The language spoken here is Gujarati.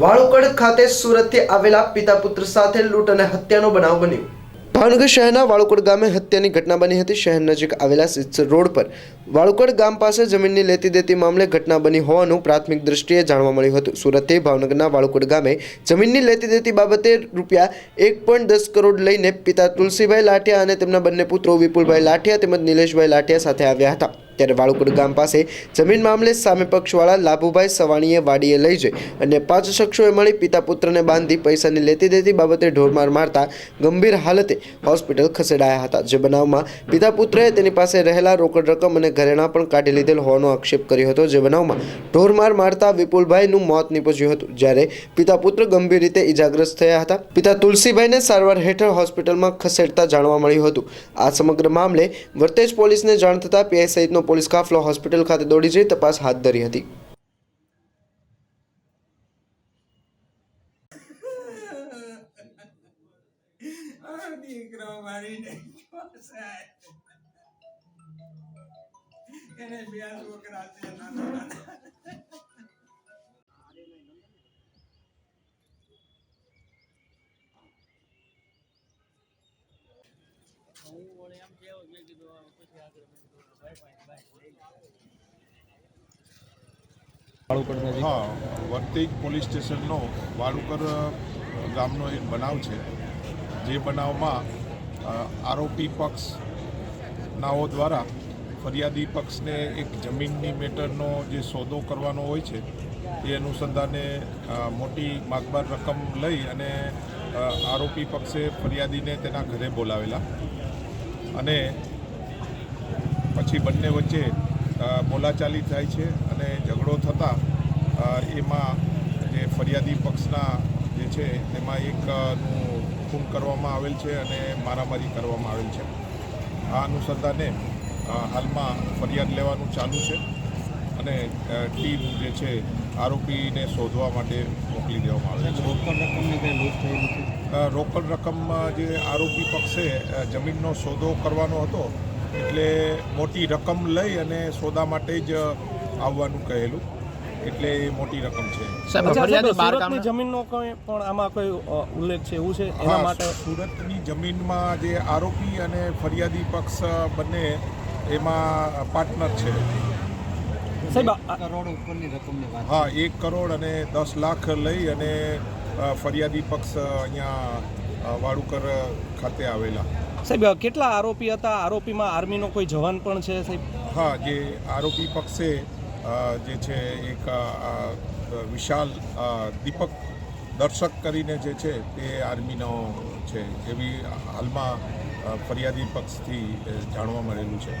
વાળુકડ ખાતે સુરતથી આવેલા પિતા પુત્ર સાથે લૂંટ અને હત્યાનો બનાવ બન્યો. ભાવનગર શહેરના વાળુકડ ગામે હત્યાની ઘટના બની હતી. શહેર નજીક આવેલા સિત્સર રોડ પર વાળુકડ ગામ પાસે જમીનની લેતી દેતી મામલે ઘટના બની હોવાનું પ્રાથમિક દ્રષ્ટિએ જાણવા મળ્યું હતું. સુરતથી ભાવનગરના વાળુકડ ગામે જમીનની લેતી દેતી બાબતે રૂપિયા એક પોઈન્ટ દસ કરોડ લઈને પિતા તુલસીભાઈ લાઠિયા અને તેમના બંને પુત્રો વિપુલભાઈ લાઠિયા તેમજ નિલેશભાઈ લાઠિયા સાથે આવ્યા હતા. ત્યારે વાળુકડ ગામ પાસે જમીન મામલે સામે પક્ષવાળા લાભુભાઈ સવાણીએ વાડીએ લઈ જઈ અને પાંચ શખ્સોએ મળી પિતા પુત્રને બાંધી પૈસાની લેતી દેતી બાબતે ઢોરમાર મારતા ગંભીર હાલતે હોસ્પિટલ ખસેડાયા હતા. જે બનાવમાં પિતા પુત્રએ તેની પાસે રહેલા રોકડ રકમ અને ઘરેણાં પણ કાઢી લીધેલ હોવાનો આક્ષેપ કર્યો હતો. જે બનાવમાં ઢોરમાર મારતા વિપુલભાઈનું મોત નીપજ્યું હતું, જ્યારે પિતા પુત્ર ગંભીર રીતે ઇજાગ્રસ્ત થયા હતા. પિતા તુલસીભાઈને સારવાર હેઠળ હોસ્પિટલમાં ખસેડતા જાણવા મળ્યું હતું. આ સમગ્ર મામલે વર્તેજ પોલીસને જાણ થતાં પીઆઈ સહિતનો પોલીસ કાફલો હોસ્પિટલ ખાતે દોડી જઈ તપાસ હાથ ધરી હતી દીકરો સાહેબ. એને બે છોકરા છે નાના નાના. હા, વર્તેજ પોલીસ સ્ટેશનનો વાળુકર ગામનો એક બનાવ છે. જે બનાવમાં આરોપી પક્ષ નાઓ દ્વારા ફરિયાદી પક્ષને એક જમીનની મેટરનો જે સોદો કરવાનો હોય છે, એ અનુસંધાને મોટી માગબાર રકમ લઈ અને આરોપી પક્ષે ફરિયાદીને તેના ઘરે બોલાવેલા. અને પછી બંને વચ્ચે બોલાચાલી થાય છે અને ઝઘડો થતાં એમાં જે ફરિયાદી પક્ષના જે છે તેમાં એકનું ખૂન કરવામાં આવેલ છે અને મારામારી કરવામાં આવેલ છે. આ અનુસંધાને હાલમાં ફરિયાદ લેવાનું ચાલુ છે અને ટીમ જે છે આરોપીને શોધવા માટે મોકલી દેવામાં આવે છે. રોકડ રકમની કંઈ લૂંટ થઈ નથી? રોકડ રકમમાં જે આરોપી પક્ષે જમીનનો સોદો કરવાનો હતો એટલે મોટી રકમ લઈ અને સોદા માટે જ આવવાનું કહેલું. એટલે એ મોટી રકમ છે. જમીનનો કોઈ પણ આમાં કોઈ ઉલ્લેખ છે એવું છે? એના માટે સુરતની જમીનમાં જે આરોપી અને ફરિયાદી પક્ષ બંને એમાં પાર્ટનર છે. કરોડ ઉપરની રકમની વાત હા એક કરોડ અને દસ લાખ લઈ અને ફરિયાદી પક્ષ અહીંયા વાળુકર વાડુકર ખાતે આવેલા. સાહેબ, કેટલા આરોપી હતા? આરોપીમાં આર્મીનો કોઈ જવાન પણ છે સાહેબ? હા, જે આરોપી પક્ષે જે છે, એક વિશાલ દીપક દર્શક કરીને જે છે, તે આર્મીનો છે. એવી હાલમાં ફરિયાદી પક્ષથી જાણવા મળેલું છે.